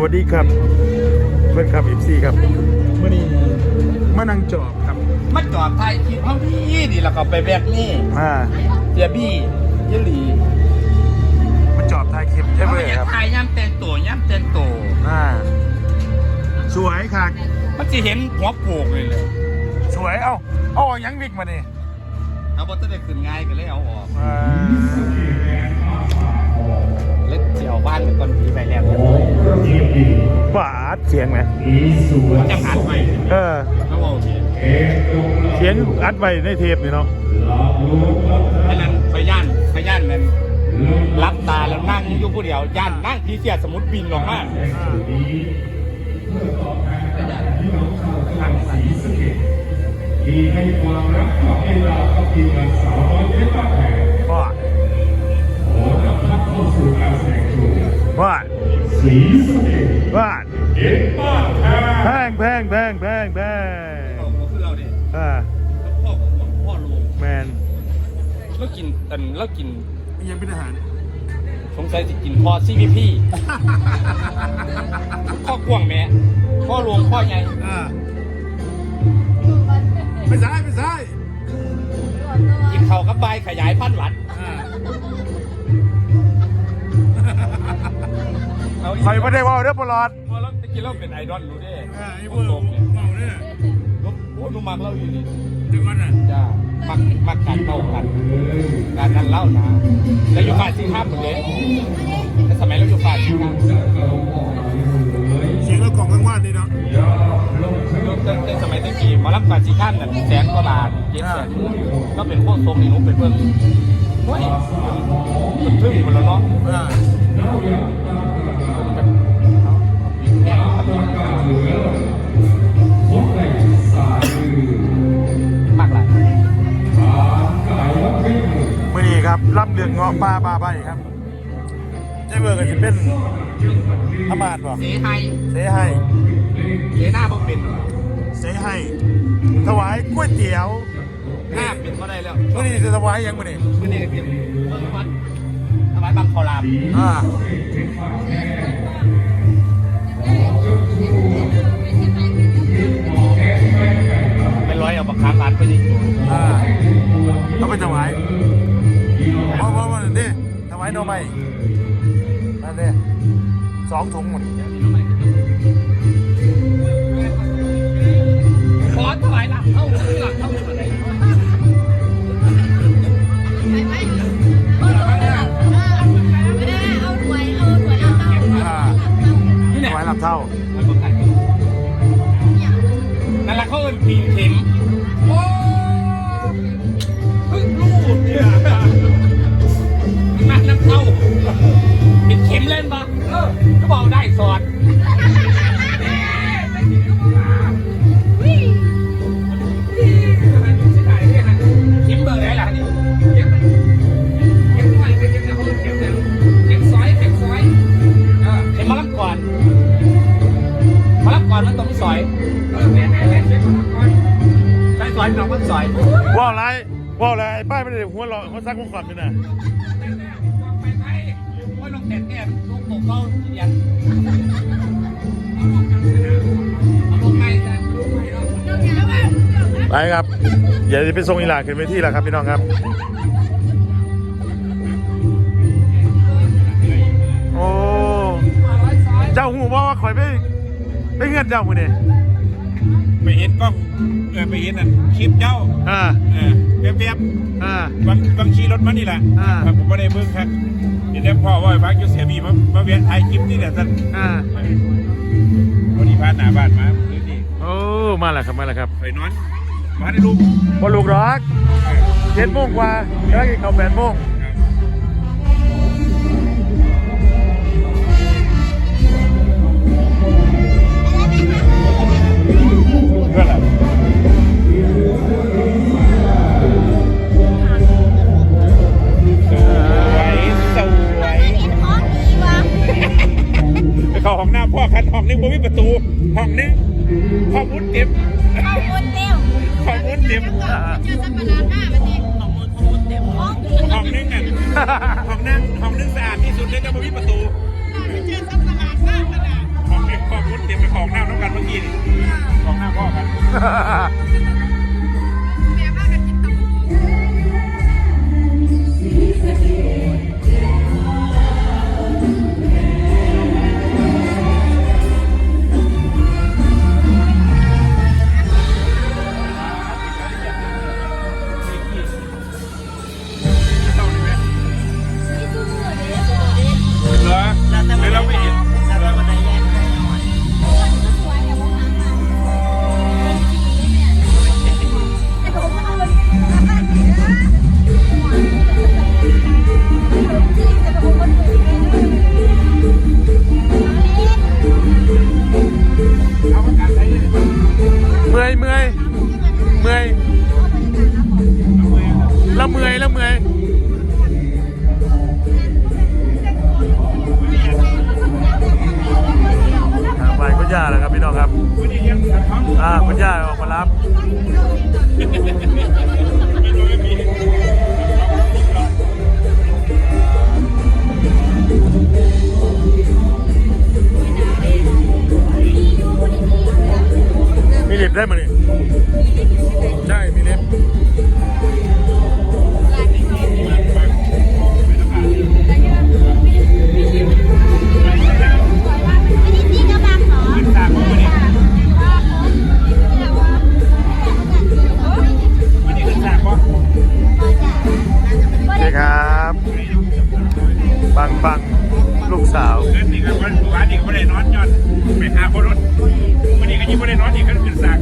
วัสดีครับเพื่อนครับเอฟซีครับเมื่อนี้มานั่งจอบครับมันจอดไทยคิดเขาพี่นี่แล้วก็ไปแบกนี่อ่าเสียบี้เยหลีมาจอบทายคลิปใช่ไหมเขาอยาคกรับถ่ายย่ำเต็นตัวย่ำเต็นตัวอ่าสวยค่ะมันจะเห็นหัวโปกเลยเลยสวยเอ้าเอาออกยังวิกมาเนี่ยเอาบอตได้ขึ้นง่ายก็เลยเอาออกอ่าเล็ก เจียวบ้านเป็นคนผีไปแล้วบาดเสียงไหมจะหัดไปเออเขาบอกทีเสียงอัดไว้ในเทปนี่เนาะไอ้นั้นไปย่านไปย่านนั้นรับตาแล้วนั่งอยู่ผู้เดียวย่านนั่งพี่เสียสมุดบินลงมามีให้ความรักกับเวลากับทีมงานสาวน้อยเพชรบ้านแพงว่า สู่การแสดงโชว์ว่าสีสะเกดว่าเอ็นบ้านแพงแพงแพงแพงแพงแพงก็คือเราดิอ่าพ่อของพ่อลุงแมนแล้วกินแต่แล้วกินยังเป็นอาหารสงสัยจะกินพ่อซีพีพี่พ่อกวางแม่พ่อหลวงพ่อใหญ่อ่าไม่ใช่ไม่ใช่กินเขาวกับใบขยายพันธุ์หวัดอ่า เอาใครไม่ได้ว่าเรื่องปลอดพอเราตะกี้เราเป็นไอดอลรู้เด้อ่าไอ้คเบอนร์ตรงเนี่ยเมาเนี่ยรบโอ้หนูมักเล่าอยู่นี่ถึงวันน่ะจ้ามักมักการเต้ากันการนั่นเล่านะแล้วอยู่ฝ่ายซีข้ามหมดเลยแต่สมัยเราอยู่ฝ่ายซีข้ามเสียงเรากล่องกลางว่านนี่เนาะตั้งแต่สมัยตะกี้หมารับฝ่ายซีข้ามนั่นแสนกว่าบาทเจ็ดแสนก็เป็นพวกทรงนี่หนูเป็นเบิ่งเฮ้ยมันทึ่งหมดแล้วเนาะ อนี้ครับรับเรื่องเงาะปลาปลาใบครับเจ้าเบอร์ก็จะเป็นอำมาตย์บ่เสไทยเสให้เสหน้าบ่เป็นเสให้ถวายก๋วยเตี๋ยวหน้าเป็นก็ได้แล้วมื่อนี้จะถวายยังมื่อนี้มื่อนี้เป็นเบิ่งวัดถวายบังคอรามอ่าเป็นร้อยเอาบักคามบานไปนี่อ่า หน่อไม้นั่นเด้สองถุงหมดขอถวายหลักเท่าหลักเท่าอะไรอ่านี่ถเนี่ยวายหลับเท่ามันบ่ไก่นั่นแหละเขาเอิ้นปีนเข็ม ใส่ซอยเราก็ซอยว่าอะไรว่าอะไรไอ้ป้ายไม่ได้หัวเราะหัวซักหัวขวัญเลยนะไปไปโอ้ยลงเต็ดเนี่ยลูกโป่งเขาทีเดียวลงไปแต่ลงไปเนาะไปครับอย่าไปส่งอีหลาขึ้นไปที่แล้วครับพี่น้องครับ โอ้เจ้าหูว่าว่าข่อยไปไปเงื่อนเจ้ามือนี่ไปเห็นกล้อง เออไปเห็นอะคลิปเจ้าอ่าเออแวบอ่า ๆบางบางขี่รถมานี่แหละอ่า ครับผมไม่ได้เบิ่งครับเดี๋ยวพ่อว่าพักอยู่เสียบีมามาเวียนถ่ายคลิปนี่แหละท่านอ่าวันนี้พาหน้าบ้านมาคือนี่โอ้ มาแล้วครับ มาแล้วครับไปนอนมาได้ลูกบอลูกรักเจ็ดโมงกว่าแล้วกินข้าวแปดโมงเพื่อนล่ะ ห้องนึงบ่มีประตูห้องนึงข้องวุ้นเต็มข้อมูลเต็มข้องวุ้นเต็มอ่าเจอสัมปทานห้าวันนี้ข้อมูลข้อมูลเต็มห้องห้องนึงอะห้องนั่งห้องนึงสะอาดที่สุดเลยก็บ่มีประตูเจอสัมปทานหน้าขนาดห้องนึงห้องวุ้นเต็มไปของน้ำน้ำกันเมื่อกี้นี่ของน้าพ่อกัน เมื่อยแล้วเมื่อยอ่าไปคุณย่าแล้วครับพี่น้องครับวันนี้ยังสัตว์ท้องอ่าคุณย่าออกมารับ นนี่ก็วันวันนี้ก็ไม่ได้นอนยอดไปหาคนรถวันนี้ก็ยิ่งไม่ได้นอนอีกก็ขึ้นสาก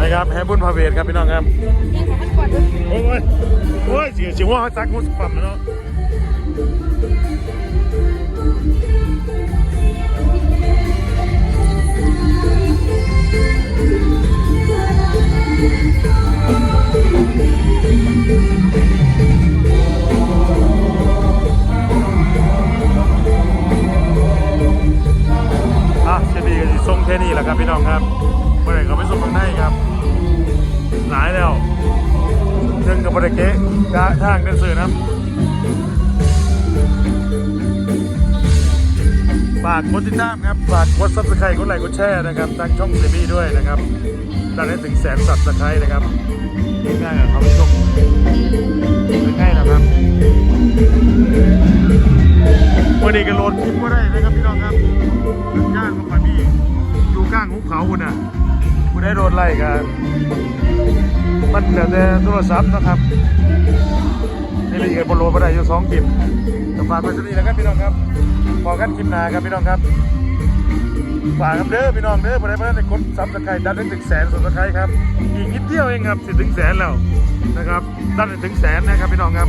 นะครับแฮบุญพาเวทครับพี่น้องครับโอ้ย โอ้ยเสียเสียว่าจักมุสฟัมเนาะอะจะดีกันส่งแค่นี้แหละครับพี่น้องครับเมื่อไหร่เขาไปส่งข้างในครับ หลายแล้ว เรื่องกับบริเกะทางเดินสื่อนะฝากกดติดตามครับ ฝากกดซับสไครต์กดไลค์กดแชร์นะครับทางช่องเซบีด้วยนะครับดันให้ถึงแสนซับสไครต์นะครับง่ายๆกับเขาไปชมง่ายๆนะครับวันนี้ก็โหลดคลิปก็ได้นะครับพี่น้องครับย่านของปานี่อยู่ข้างหุบเขาคุณน่ะคุณได้โหลดไล่กัน มันแต่แต่โทรศัพท์นะครับนี่ละเอียดบนโลมาได้อยู่สองกิมฝากไว้สักนี้แล้วครับพี่น้องครับพอกันคลิปหนาครับพี่น้องครับฝากครับเด้อพี่น้องเด้อพอได้มาได้กดซับสไครต์ดันได้ถึงแสนซับสไครต์ครับอีกนิดเดียวเองครับสิถึงแสนแล้วนะครับดันได้ถึงแสนนะครับพี่น้องครับ